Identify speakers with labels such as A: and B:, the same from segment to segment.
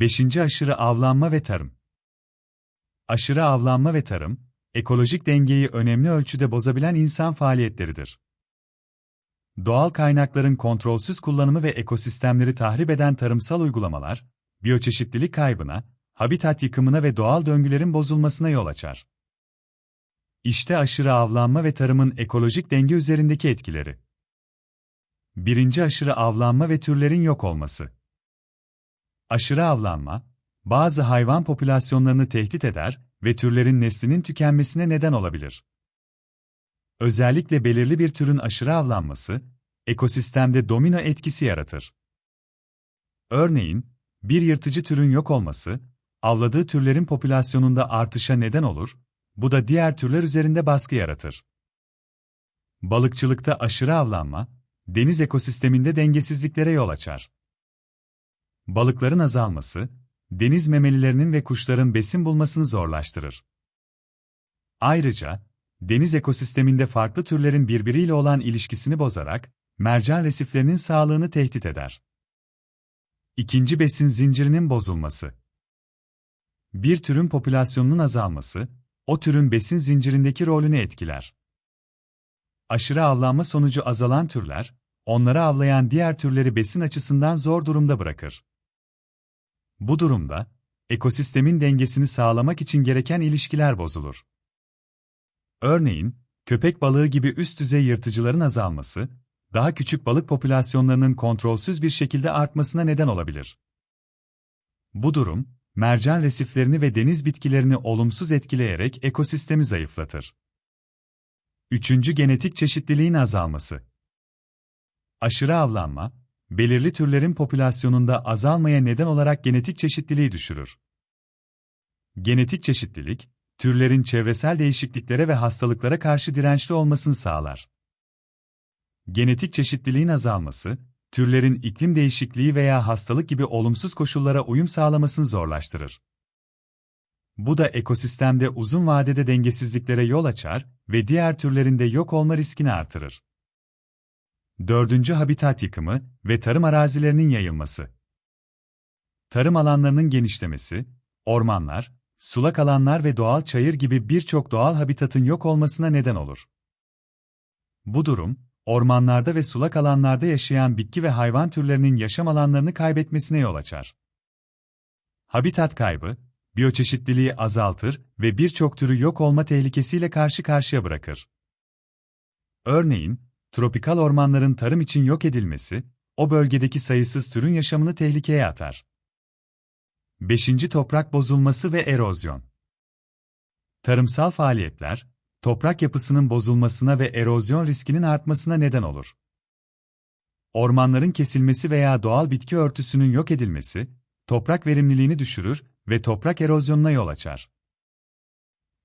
A: 5. Aşırı avlanma ve tarım. Aşırı avlanma ve tarım, ekolojik dengeyi önemli ölçüde bozabilen insan faaliyetleridir. Doğal kaynakların kontrolsüz kullanımı ve ekosistemleri tahrip eden tarımsal uygulamalar, biyoçeşitlilik kaybına, habitat yıkımına ve doğal döngülerin bozulmasına yol açar. İşte aşırı avlanma ve tarımın ekolojik denge üzerindeki etkileri. Birinci aşırı avlanma ve türlerin yok olması. Aşırı avlanma, bazı hayvan popülasyonlarını tehdit eder ve türlerin neslinin tükenmesine neden olabilir. Özellikle belirli bir türün aşırı avlanması, ekosistemde domino etkisi yaratır. Örneğin, bir yırtıcı türün yok olması, avladığı türlerin popülasyonunda artışa neden olur, bu da diğer türler üzerinde baskı yaratır. Balıkçılıkta aşırı avlanma, deniz ekosisteminde dengesizliklere yol açar. Balıkların azalması, deniz memelilerinin ve kuşların besin bulmasını zorlaştırır. Ayrıca, deniz ekosisteminde farklı türlerin birbiriyle olan ilişkisini bozarak, mercan resiflerinin sağlığını tehdit eder. İkinci besin zincirinin bozulması. Bir türün popülasyonunun azalması, o türün besin zincirindeki rolünü etkiler. Aşırı avlanma sonucu azalan türler, onları avlayan diğer türleri besin açısından zor durumda bırakır. Bu durumda, ekosistemin dengesini sağlamak için gereken ilişkiler bozulur. Örneğin, köpek balığı gibi üst düzey yırtıcıların azalması, daha küçük balık popülasyonlarının kontrolsüz bir şekilde artmasına neden olabilir. Bu durum, mercan resiflerini ve deniz bitkilerini olumsuz etkileyerek ekosistemi zayıflatır. Üçüncü genetik çeşitliliğin azalması. Aşırı avlanma, belirli türlerin popülasyonunda azalmaya neden olarak genetik çeşitliliği düşürür. Genetik çeşitlilik, türlerin çevresel değişikliklere ve hastalıklara karşı dirençli olmasını sağlar. Genetik çeşitliliğin azalması, türlerin iklim değişikliği veya hastalık gibi olumsuz koşullara uyum sağlamasını zorlaştırır. Bu da ekosistemde uzun vadede dengesizliklere yol açar ve diğer türlerin de yok olma riskini artırır. Dördüncü habitat yıkımı ve tarım arazilerinin yayılması. Tarım alanlarının genişlemesi, ormanlar, sulak alanlar ve doğal çayır gibi birçok doğal habitatın yok olmasına neden olur. Bu durum, ormanlarda ve sulak alanlarda yaşayan bitki ve hayvan türlerinin yaşam alanlarını kaybetmesine yol açar. Habitat kaybı, biyoçeşitliliği azaltır ve birçok türü yok olma tehlikesiyle karşı karşıya bırakır. Örneğin, tropikal ormanların tarım için yok edilmesi, o bölgedeki sayısız türün yaşamını tehlikeye atar. 5. Toprak bozulması ve erozyon. Tarımsal faaliyetler, toprak yapısının bozulmasına ve erozyon riskinin artmasına neden olur. Ormanların kesilmesi veya doğal bitki örtüsünün yok edilmesi, toprak verimliliğini düşürür ve toprak erozyonuna yol açar.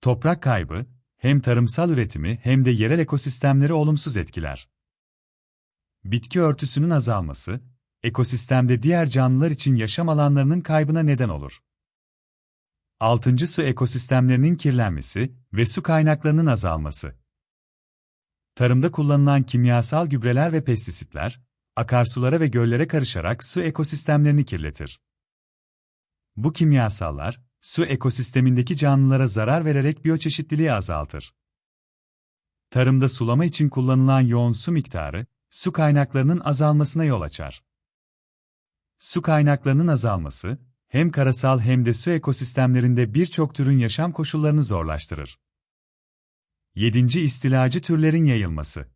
A: Toprak kaybı, hem tarımsal üretimi hem de yerel ekosistemleri olumsuz etkiler. Bitki örtüsünün azalması, ekosistemde diğer canlılar için yaşam alanlarının kaybına neden olur. 6. Su ekosistemlerinin kirlenmesi ve su kaynaklarının azalması. Tarımda kullanılan kimyasal gübreler ve pestisitler, akarsulara ve göllere karışarak su ekosistemlerini kirletir. Bu kimyasallar, su ekosistemindeki canlılara zarar vererek biyoçeşitliliği azaltır. Tarımda sulama için kullanılan yoğun su miktarı, su kaynaklarının azalmasına yol açar. Su kaynaklarının azalması, hem karasal hem de su ekosistemlerinde birçok türün yaşam koşullarını zorlaştırır. 7. İstilacı türlerin yayılması.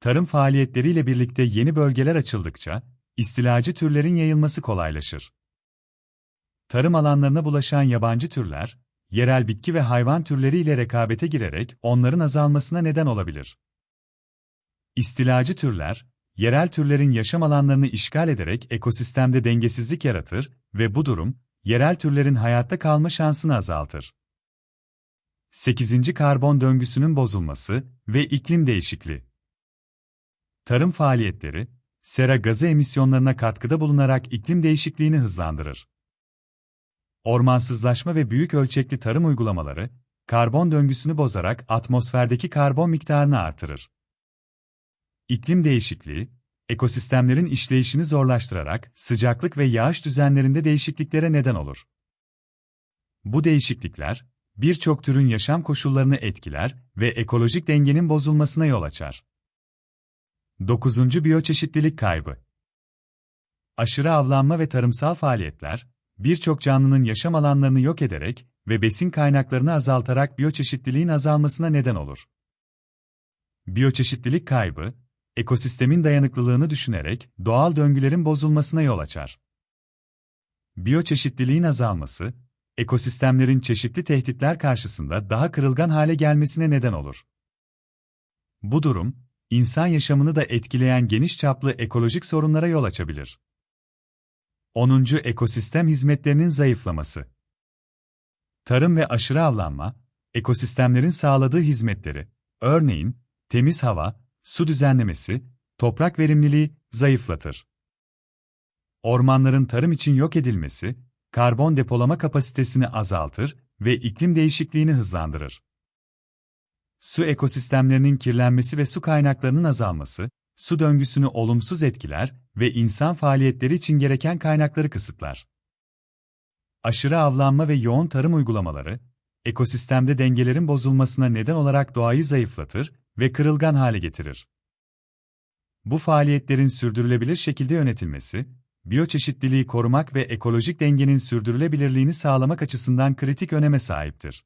A: Tarım faaliyetleriyle birlikte yeni bölgeler açıldıkça, istilacı türlerin yayılması kolaylaşır. Tarım alanlarına bulaşan yabancı türler, yerel bitki ve hayvan türleriyle rekabete girerek onların azalmasına neden olabilir. İstilacı türler, yerel türlerin yaşam alanlarını işgal ederek ekosistemde dengesizlik yaratır ve bu durum, yerel türlerin hayatta kalma şansını azaltır. 8. Karbon döngüsünün bozulması ve iklim değişikliği. Tarım faaliyetleri, sera gazı emisyonlarına katkıda bulunarak iklim değişikliğini hızlandırır. Ormansızlaşma ve büyük ölçekli tarım uygulamaları, karbon döngüsünü bozarak atmosferdeki karbon miktarını artırır. İklim değişikliği, ekosistemlerin işleyişini zorlaştırarak sıcaklık ve yağış düzenlerinde değişikliklere neden olur. Bu değişiklikler, birçok türün yaşam koşullarını etkiler ve ekolojik dengenin bozulmasına yol açar. 9. Biyoçeşitlilik kaybı Aşırı avlanma ve tarımsal faaliyetler, birçok canlının yaşam alanlarını yok ederek ve besin kaynaklarını azaltarak biyoçeşitliliğin azalmasına neden olur. Biyoçeşitlilik kaybı, ekosistemin dayanıklılığını düşünerek doğal döngülerin bozulmasına yol açar. Biyoçeşitliliğin azalması, ekosistemlerin çeşitli tehditler karşısında daha kırılgan hale gelmesine neden olur. Bu durum, insan yaşamını da etkileyen geniş çaplı ekolojik sorunlara yol açabilir. 10. Ekosistem hizmetlerinin zayıflaması. Tarım ve aşırı avlanma, ekosistemlerin sağladığı hizmetleri, örneğin temiz hava, su düzenlemesi, toprak verimliliği zayıflatır. Ormanların tarım için yok edilmesi, karbon depolama kapasitesini azaltır ve iklim değişikliğini hızlandırır. Su ekosistemlerinin kirlenmesi ve su kaynaklarının azalması, su döngüsünü olumsuz etkiler ve insan faaliyetleri için gereken kaynakları kısıtlar. Aşırı avlanma ve yoğun tarım uygulamaları, ekosistemde dengelerin bozulmasına neden olarak doğayı zayıflatır ve kırılgan hale getirir. Bu faaliyetlerin sürdürülebilir şekilde yönetilmesi, biyoçeşitliliği korumak ve ekolojik dengenin sürdürülebilirliğini sağlamak açısından kritik öneme sahiptir.